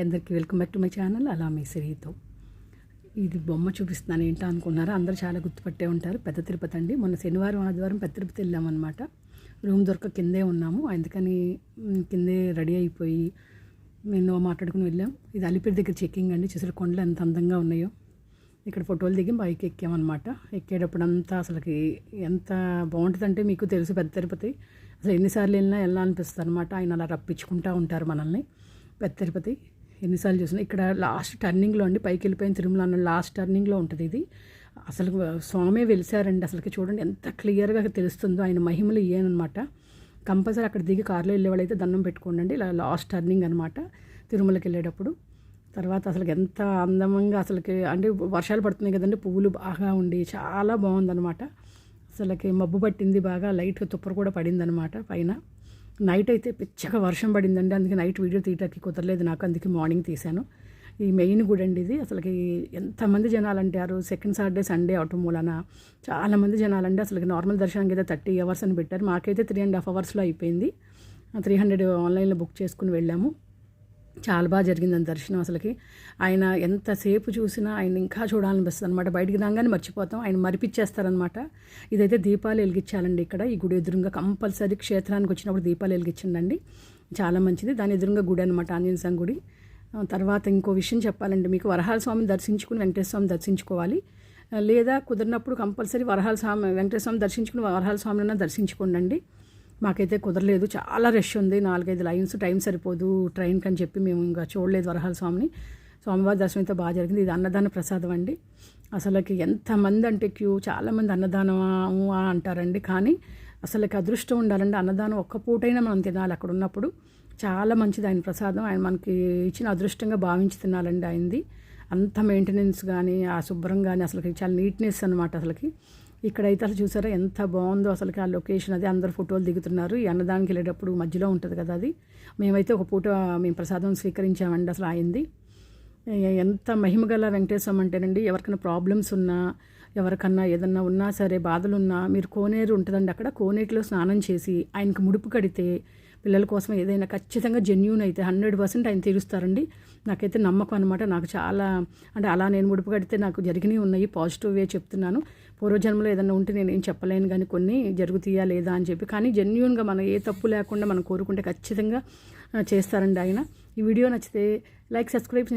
అందరికీ welcome back to my channel అలా మీ సిరితో ఇది బొమ్మ చూపిస్తున్నాను ఏంటో అనుకున్నారా? అందరూ చాలా గుర్తుపట్టే ఉంటారు. పెద్ద తిరుపతి అండి. మొన్న శనివారం ఆదివారం పెద్ద తిరుపతి వెళ్ళామన్నమాట. రూమ్ దొరక కిందే ఉన్నాము. అందుకని కిందే రెడీ అయిపోయి మేము మాట్లాడుకుని వెళ్ళాం. ఇది అలిపిరి దగ్గర చెక్కింగ్ అండి. చూసారు కొండలు ఎంత అందంగా ఉన్నాయో. ఇక్కడ ఫోటోలు దిగి బైక్ ఎక్కామన్నమాట. ఎక్కేటప్పుడు అంతా అసలుకి ఎంత బాగుంటుందంటే మీకు తెలుసు పెద్ద తిరుపతి. అసలు ఎన్నిసార్లు వెళ్ళినా వెళ్ళాలనిపిస్తుంది అనమాట ఆయన అలా రప్పించుకుంటూ ఉంటారు మనల్ని. పెద్ద తిరుపతి. ఎన్నిసార్లు చూసినా. ఇక్కడ లాస్ట్ టర్నింగ్లో అండి పైకి వెళ్ళిపోయిన తిరుమల అన్న లాస్ట్ టర్నింగ్లో ఉంటుంది ఇది. అసలు స్వామి వెలిసారండి అసలుకి చూడండి ఎంత క్లియర్గా తెలుస్తుందో ఆయన మహిమలు ఇయ్యానమాట. కంపల్సరీ అక్కడ దిగి కార్లో వెళ్ళే వాళ్ళైతే దండం పెట్టుకోండి ఇలా లాస్ట్ టర్నింగ్ అనమాట తిరుమలకి వెళ్ళేటప్పుడు. తర్వాత అసలు ఎంత అందంగా అసలుకి అంటే వర్షాలు పడుతున్నాయి కదండి పువ్వులు బాగా ఉండి చాలా బాగుందనమాట అసలుకి మబ్బు పట్టింది బాగా లైట్గా తుప్పరు కూడా పడిందనమాట పైన. నైట్ అయితే పిచ్చగా వర్షం పడిందండి. అందుకే నైట్ వీడియో తీయటానికి కుదరలేదు. నాకు అందుకే మార్నింగ్ తీశాను. ఈ మెయిన్ గుడి అండి ఇది. అసలుకి ఎంతమంది జనాలు అంటారు సెకండ్ సాటర్డే సండే అవటం మూలన చాలామంది జనాలండి. అసలు నార్మల్ దర్శనానికి అయితే థర్టీ అవర్స్ అని పెట్టారు. మాకైతే త్రీ అండ్ హాఫ్ అవర్స్లో అయిపోయింది. త్రీ హండ్రెడ్ ఆన్లైన్లో బుక్ చేసుకుని వెళ్ళాము. చాలా బాగా జరిగింది అని దర్శనం అసలుకి. ఆయన ఎంతసేపు చూసినా ఆయన ఇంకా చూడాలనిపిస్తుంది అనమాట బయటికి రాగానే మర్చిపోతాం. ఆయన మరిపించేస్తారనమాట ఇదైతే దీపాలు వెలిగించాలండి ఇక్కడ. ఈ గుడి ఎదురుగా కంపల్సరీ క్షేత్రానికి వచ్చినప్పుడు దీపాలు వెలిగించండి చాలా మంచిది. దాని ఎదురుగా గుడి అనమాట ఆంజనేయ స్వామి గుడి. తర్వాత ఇంకో విషయం చెప్పాలండి. మీకు వరహాల స్వామిని దర్శించుకుని వెంకటేశ్వర స్వామిని దర్శించుకోవాలి. లేదా కుదిరినప్పుడు కంపల్సరీ వరహాల స్వామి వెంకటేశ్వర స్వామి దర్శించుకుని వరహాల స్వామిని దర్శించుకోండి మాకైతే కుదరలేదు. చాలా రష్ ఉంది. నాలుగైదు లైన్స్ టైం సరిపోదు. ట్రైన్కి అని చెప్పి మేము ఇంకా చూడలేదు వరహాల స్వామిని. స్వామివారి దర్శనం అయితే బాగా జరిగింది. ఇది అన్నదాన ప్రసాదం అండి. అసలుకి ఎంతమంది అంటే క్యూ చాలామంది అన్నదానం అంటారండి. కానీ అసలుకి అదృష్టం ఉండాలండి అన్నదానం ఒక్క పూటైనా మనం తినాలి అక్కడ ఉన్నప్పుడు. చాలా మంచిది ఆయన ప్రసాదం. ఆయన మనకి ఇచ్చిన అదృష్టంగా భావించి తినాలండి ఆయనది. అంత మెయింటెనెన్స్ కానీ ఆ శుభ్రం కానీ అసలుకి చాలా నీట్నెస్ అనమాట అసలుకి. ఇక్కడైతే అసలు చూసారా ఎంత బాగుందో అసలుకి ఆ లొకేషన్ అది అందరు ఫోటోలు దిగుతున్నారు. ఈ అన్నదానికి వెళ్ళేటప్పుడు మధ్యలో ఉంటుంది కదా అది. మేమైతే ఒక పూట మేము ప్రసాదం స్వీకరించామండి అసలు అయింది ఎంత మహిమగల వెంకటేశ్వరం అంటేనండి ఎవరికైనా ప్రాబ్లమ్స్ ఉన్నా ఎవరికన్నా ఏదన్నా ఉన్నా సరే బాధలు ఉన్నా మీరు కోనేరు ఉంటుందండి అక్కడ. కోనేటిలో స్నానం చేసి ఆయనకి ముడుపు కడితే పిల్లల కోసం ఏదైనా ఖచ్చితంగా జెన్యూన్ అయితే హండ్రెడ్ పర్సెంట్ ఆయన తీరుస్తారండి. నాకైతే నమ్మకం అనమాట నాకు చాలా అంటే అలా నేను ముడుపు కడితే నాకు జరిగినవి ఉన్నాయి పాజిటివ్ వే చెప్తున్నాను. పూర్వజన్మలో ఏదైనా ఉంటే నేను ఏం చెప్పలేను కానీ కొన్ని జరుగుతాయా లేదా అని చెప్పి. కానీ జెన్యున్గా మనం ఏ తప్పు లేకుండా మనం కోరుకుంటే ఖచ్చితంగా చేస్తారండి ఆయన. ఈ వీడియో నచ్చితే లైక్ సబ్స్క్రైబ్